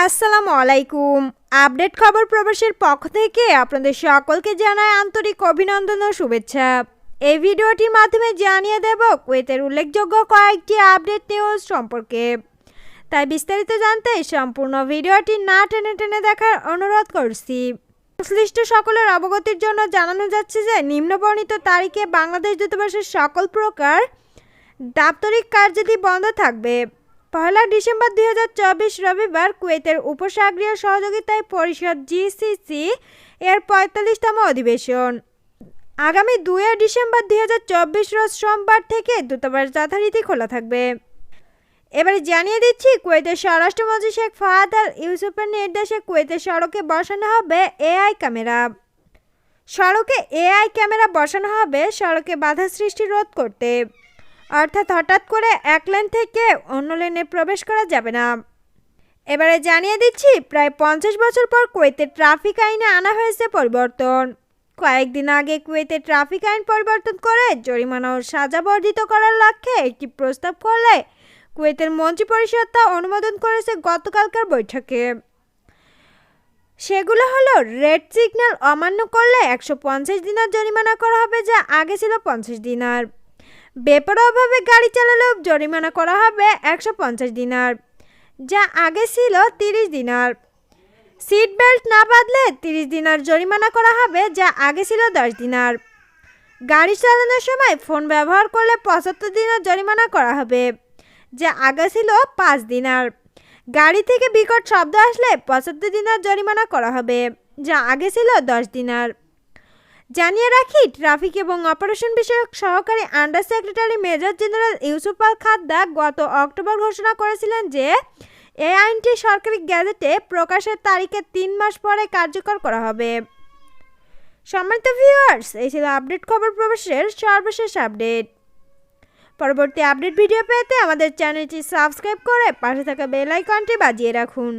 আসসালামু আলাইকুম। আপডেট খবর প্রবাসের পক্ষ থেকে আপনাদের সকলকে জানায় আন্তরিক অভিনন্দন ও শুভেচ্ছা। এই ভিডিওটির মাধ্যমে জানিয়ে দেব কুয়েতের উল্লেখযোগ্য কয়েকটি আপডেট নিউজ সম্পর্কে। তাই বিস্তারিত জানতে সম্পূর্ণ ভিডিওটি না টেনে টেনে দেখার অনুরোধ করছি। সংশ্লিষ্ট সকলের অবগতির জন্য জানানো যাচ্ছে যে, নিম্নবর্ণিত তারিখে বাংলাদেশ দূতাবাসের সকল প্রকার দাপ্তরিক কার্যাদি বন্ধ থাকবে। পয়লা ডিসেম্বর দু হাজার চব্বিশ রবিবার কুয়েতের উপসাগরীয় সহযোগিতায় পরিষদ জিসিসি এর পঁয়তাল্লিশতম অধিবেশন। আগামী দুই ডিসেম্বর দু হাজার চব্বিশ রোজ সোমবার থেকে দূতাবাস যথারীতি খোলা থাকবে। এবারে জানিয়ে দিচ্ছি, কুয়েতের স্বরাষ্ট্রমন্ত্রী শেখ ফাহাদ আল ইউসুফের নির্দেশে কুয়েতের সড়কে বসানো হবে এআই ক্যামেরা। সড়কে এআই ক্যামেরা বসানো হবে, সড়কে বাধা সৃষ্টি রোধ করতে। অর্থাৎ হঠাৎ করে এক লেন থেকে অন্য লেনে প্রবেশ করা যাবে না। এবারে জানিয়ে দিচ্ছি, প্রায় পঞ্চাশ বছর পর কুয়েতের ট্রাফিক আইনে আনা হয়েছে পরিবর্তন। কয়েকদিন আগে কুয়েতে ট্রাফিক আইন পরিবর্তন করে জরিমানা ও সাজা বর্ধিত করার লক্ষ্যে একটি প্রস্তাব করলে কুয়েতের মন্ত্রিপরিষদ তা অনুমোদন করেছে গতকালকার বৈঠকে। সেগুলো হলো, রেড সিগন্যাল অমান্য করলে একশো পঞ্চাশ দিনার জরিমানা করা হবে যা আগে ছিল পঞ্চাশ দিনার। বেপরোয়াভাবে গাড়ি চালালেও জরিমানা করা হবে একশো পঞ্চাশ দিনার, যা আগে ছিল তিরিশ দিনার। সিট বেল্ট না বাঁধলে তিরিশ দিনার জরিমানা করা হবে, যা আগে ছিল দশ দিনার। গাড়ি চালানোর সময় ফোন ব্যবহার করলে পঁচাত্তর দিনার জরিমানা করা হবে, যা আগে ছিল পাঁচ দিনার। গাড়ি থেকে বিকট শব্দ আসলে পঁচাত্তর দিনার জরিমানা করা হবে, যা আগে ছিল দশ দিনার। জানিয়ে রাখি, ট্রাফিক এবং অপারেশন বিষয়ক সহকারী under secretary major general Yusuf Al Khadda গত অক্টোবর ঘোষণা করেছিলেন যে, এই আইনটি সরকারি গ্যাজেটে প্রকাশের তারিখে তিন মাস পরে কার্যকর করা হবে। সম্মানিত ভিউয়ার্স, এই ছিল আপডেট খবর প্রবেশের সর্বশেষ আপডেট। পরবর্তী আপডেট ভিডিও পেতে আমাদের চ্যানেলটি সাবস্ক্রাইব করে পাশে থাকা বেল আইকনটি বাজিয়ে রাখুন।